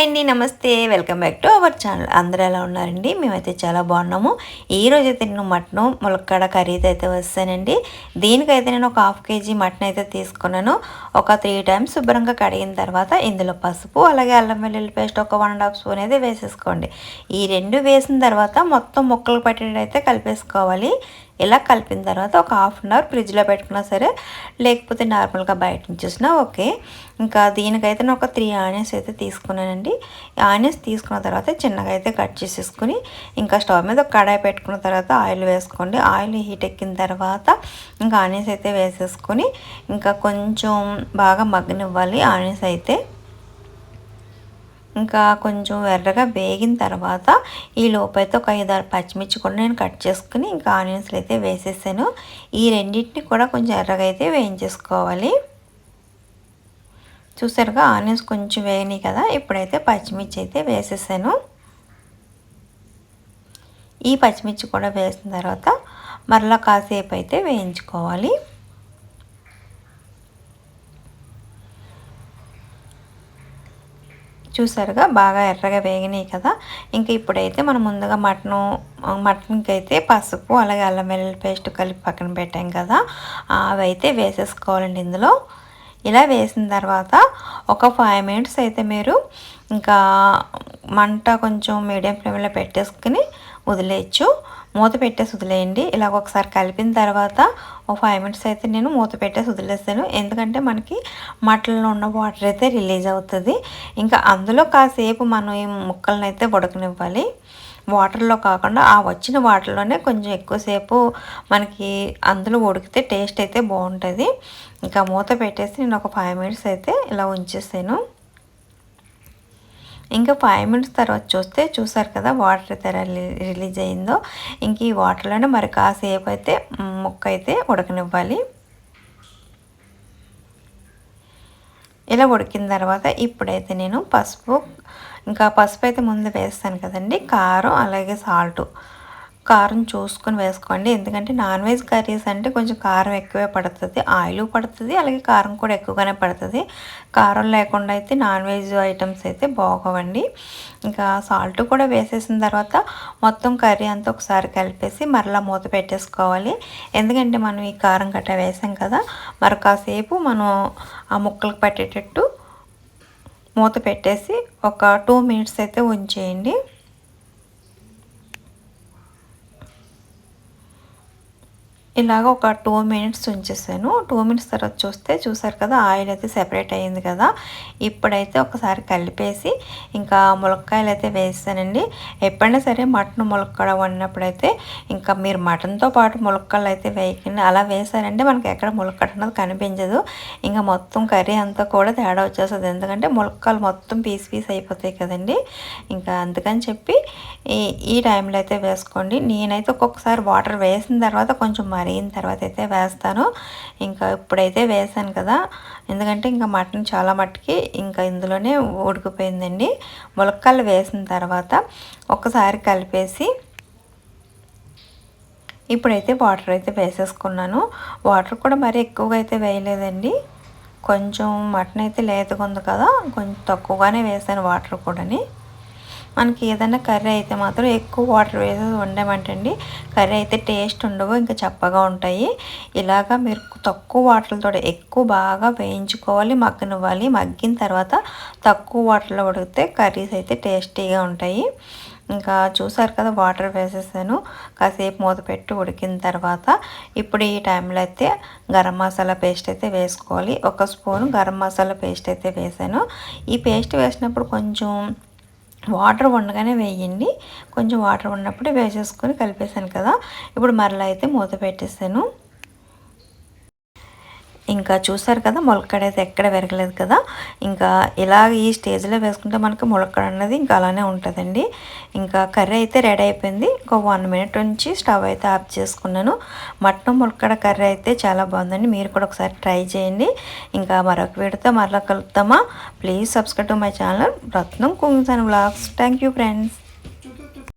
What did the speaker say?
Hi అండి నమస్తే. Welcome back to our channel అందరూ ఎలా ఉన్నారండి? మేమైతే చాలా బాగున్నాము. ఈ రోజు అయితే నేను మటన్ ములక్కడ కర్రీతో అయితే వస్తానండి. దీనికైతే నేను ఒక హాఫ్ కేజీ మటన్ అయితే తీసుకున్నాను. ఒక త్రీ టైమ్స్ శుభ్రంగా కడిగిన తర్వాత ఇందులో పసుపు అలాగే అల్లం వెల్లుల్లి పేస్ట్ ఒక వన్ అండ్ హాఫ్ స్పూన్ అయితే వేసేసుకోండి. ఈ రెండు వేసిన తర్వాత మొత్తం ముక్కలు పట్టేటైతే కలిపేసుకోవాలి. ఇలా కలిపిన తర్వాత ఒక హాఫ్ అన్ అవర్ ఫ్రిడ్జ్లో పెట్టుకున్నా సరే లేకపోతే నార్మల్గా బయట నుంచి ఓకే. ఇంకా దీనికైతే నేను ఒక త్రీ ఆనియన్స్ అయితే తీసుకున్నానండి. ఆనియన్స్ తీసుకున్న తర్వాత చిన్నగా అయితే కట్ చేసేసుకుని ఇంకా స్టవ్ మీద ఒక కడాయి పెట్టుకున్న తర్వాత ఆయిల్ వేసుకోండి. ఆయిల్ హీట్ ఎక్కిన తర్వాత ఇంకా ఆనియన్స్ అయితే వేసేసుకొని ఇంకా కొంచెం బాగా మగ్గనివ్వాలి ఆనియన్స్ అయితే. ఇంకా కొంచెం ఎర్రగా వేగిన తర్వాత ఈ లోపైతే ఒక ఐదారు పచ్చిమిర్చి కూడా నేను కట్ చేసుకుని ఇంకా ఆనియన్స్లు అయితే వేసేసాను. ఈ రెండింటిని కూడా కొంచెం ఎర్రగా అయితే వేయించేసుకోవాలి. చూసారుగా ఆనియన్స్ కొంచెం వేగినాయి కదా ఇప్పుడైతే పచ్చిమిర్చి అయితే వేసేసాను. ఈ పచ్చిమిర్చి కూడా వేసిన తర్వాత మరలా కాసేపు అయితే వేయించుకోవాలి. చూసారుగా బాగా ఎర్రగా వేగినాయి కదా. ఇంకా ఇప్పుడైతే మనం ముందుగా మటను మటన్కి అయితే పసుపు అలాగే అల్లం వెల్లుల్లి పేస్ట్ కలిపి పక్కన పెట్టాం కదా. అవి అయితే వేసేసుకోవాలండి ఇందులో. ఇలా వేసిన తర్వాత ఒక ఫైవ్ మినిట్స్ అయితే మీరు ఇంకా మంట కొంచెం మీడియం ఫ్లేమ్లో పెట్టేసుకుని వదిలేయచ్చు. మూత పెట్టేసి వదిలేయండి. ఇలా ఒకసారి కలిపిన తర్వాత ఒక ఫైవ్ మినిట్స్ అయితే నేను మూత పెట్టేసి వదిలేస్తాను. ఎందుకంటే మనకి మటన్లో ఉన్న వాటర్ అయితే రిలీజ్ అవుతుంది. ఇంకా అందులో కాసేపు మనం ఈ ముక్కలను అయితే ఉడకనివ్వాలి. వాటర్లో కాకుండా ఆ వచ్చిన వాటర్లోనే కొంచెం ఎక్కువసేపు మనకి అందులో ఉడికితే టేస్ట్ అయితే బాగుంటుంది. ఇంకా మూత పెట్టేసి నేను ఒక ఫైవ్ మినిట్స్ అయితే ఇలా ఉంచేసాను. ఇంకా ఫైవ్ మినిట్స్ తర్వాత చూస్తే చూసారు కదా వాటర్ అయితే రిలీజ్ అయిందో. ఇంక ఈ వాటర్లోనే మరి కాసేపు అయితే ముక్క అయితే ఉడకనివ్వాలి. ఇలా ఉడికిన తర్వాత ఇప్పుడైతే నేను పసుపు ఇంకా పసుపు అయితే ముందు వేస్తాను కదండి. కారం అలాగే సాల్ట్ కారం చూసుకొని వేసుకోండి. ఎందుకంటే నాన్ వెజ్ కర్రీస్ అంటే కొంచెం కారం ఎక్కువే పడుతుంది ఆయిల్ పడుతుంది అలాగే కారం కూడా ఎక్కువగానే పడుతుంది. కారం లేకుండా అయితే నాన్ వెజ్ ఐటమ్స్ అయితే బాగోవండి. ఇంకా సాల్ట్ కూడా వేసేసిన తర్వాత మొత్తం కర్రీ అంతా ఒకసారి కలిపేసి మరలా మూత పెట్టేసుకోవాలి. ఎందుకంటే మనం ఈ కారం గట్ట వేసాం కదా మరి కాసేపు మనం ఆ ముక్కలకు పట్టేటట్టు మూత పెట్టేసి ఒక టూ మినిట్స్ అయితే ఉంచేయండి. ఇలాగ ఒక టూ మినిట్స్ ఉంచేసాను. టూ మినిట్స్ తర్వాత చూస్తే చూసారు కదా ఆయిల్ అయితే సెపరేట్ అయ్యింది కదా. ఇప్పుడైతే ఒకసారి కలిపేసి ఇంకా ములక్కాయలు అయితే వేసానండి. ఎప్పుడైనా సరే మటన్ ములక్కడ వండినప్పుడైతే ఇంకా మీరు మటన్తో పాటు ములక్కాయలు అయితే వేయకండి. అలా వేసారంటే మనకి ఎక్కడ ములక్కడ అన్నది కనిపించదు. ఇంకా మొత్తం కర్రీ అంతా కూడా తేడా వచ్చేస్తుంది. ఎందుకంటే ములక్కాయలు మొత్తం పీస్ పీస్ అయిపోతాయి కదండి. ఇంకా అందుకని చెప్పి ఈ ఈ టైంలో అయితే వేసుకోండి. నేనైతే ఒక్కొక్కసారి వాటర్ వేసిన తర్వాత కొంచెం మరి మరిగిన తర్వాత అయితే వేస్తాను. ఇంకా ఇప్పుడైతే వేసాను కదా ఎందుకంటే ఇంకా మటన్ చాలా మట్టుకి ఇంకా ఇందులోనే ఉడికిపోయిందండి. ములక్కలు వేసిన తర్వాత ఒక్కసారి కలిపేసి ఇప్పుడైతే వాటర్ అయితే వేసేసుకున్నాను. వాటర్ కూడా మరీ ఎక్కువగా అయితే వేయలేదండి. కొంచెం మటన్ అయితే లేతగా ఉంది కదా కొంచెం తక్కువగానే వేసాను వాటర్ కూడాని. మనకి ఏదైనా కర్రీ అయితే మాత్రం ఎక్కువ వాటర్ వేసి వండామంటండి. కర్రీ అయితే టేస్ట్ ఉండవు ఇంకా చప్పగా ఉంటాయి. ఇలాగా మీరు తక్కువ వాటర్లతో ఎక్కువ బాగా వేయించుకోవాలి మగ్గనివ్వాలి. మగ్గిన తర్వాత తక్కువ వాటర్లో ఉడికితే కర్రీస్ అయితే టేస్టీగా ఉంటాయి. ఇంకా చూసారు కదా వాటర్ వేసేసాను. కాసేపు మూత పెట్టి ఉడికిన తర్వాత ఇప్పుడు ఈ టైంలో అయితే గరం మసాలా పేస్ట్ అయితే వేసుకోవాలి. ఒక స్పూన్ గరం మసాలా పేస్ట్ అయితే వేసాను. ఈ పేస్ట్ వేసినప్పుడు కొంచెం వాటర్ ఉండగానే వేయండి. కొంచెం వాటర్ ఉన్నప్పుడే వేసేసుకొని కలిపేసాను కదా. ఇప్పుడు మరలా అయితే మూత పెట్టేసాను ఇంకా చూసారు కదా ములక్కడ అయితే ఎక్కడ పెరగలేదు కదా. ఇంకా ఇలా ఈ స్టేజ్లో వేసుకుంటే మనకి మొలకడ అన్నది ఇంకా అలానే ఉంటుందండి. ఇంకా కర్రీ అయితే రెడీ అయిపోయింది. ఇంకో వన్ మినిట్ నుంచి స్టవ్ అయితే ఆఫ్ చేసుకున్నాను. మటన్ ములక్కడ కర్రీ అయితే చాలా బాగుందండి. మీరు కూడా ఒకసారి ట్రై చేయండి. ఇంకా మరొక వీడితో మరలా కలుపుతామా please subscribe to my channel Ratnam cooks and blogs thank you friends.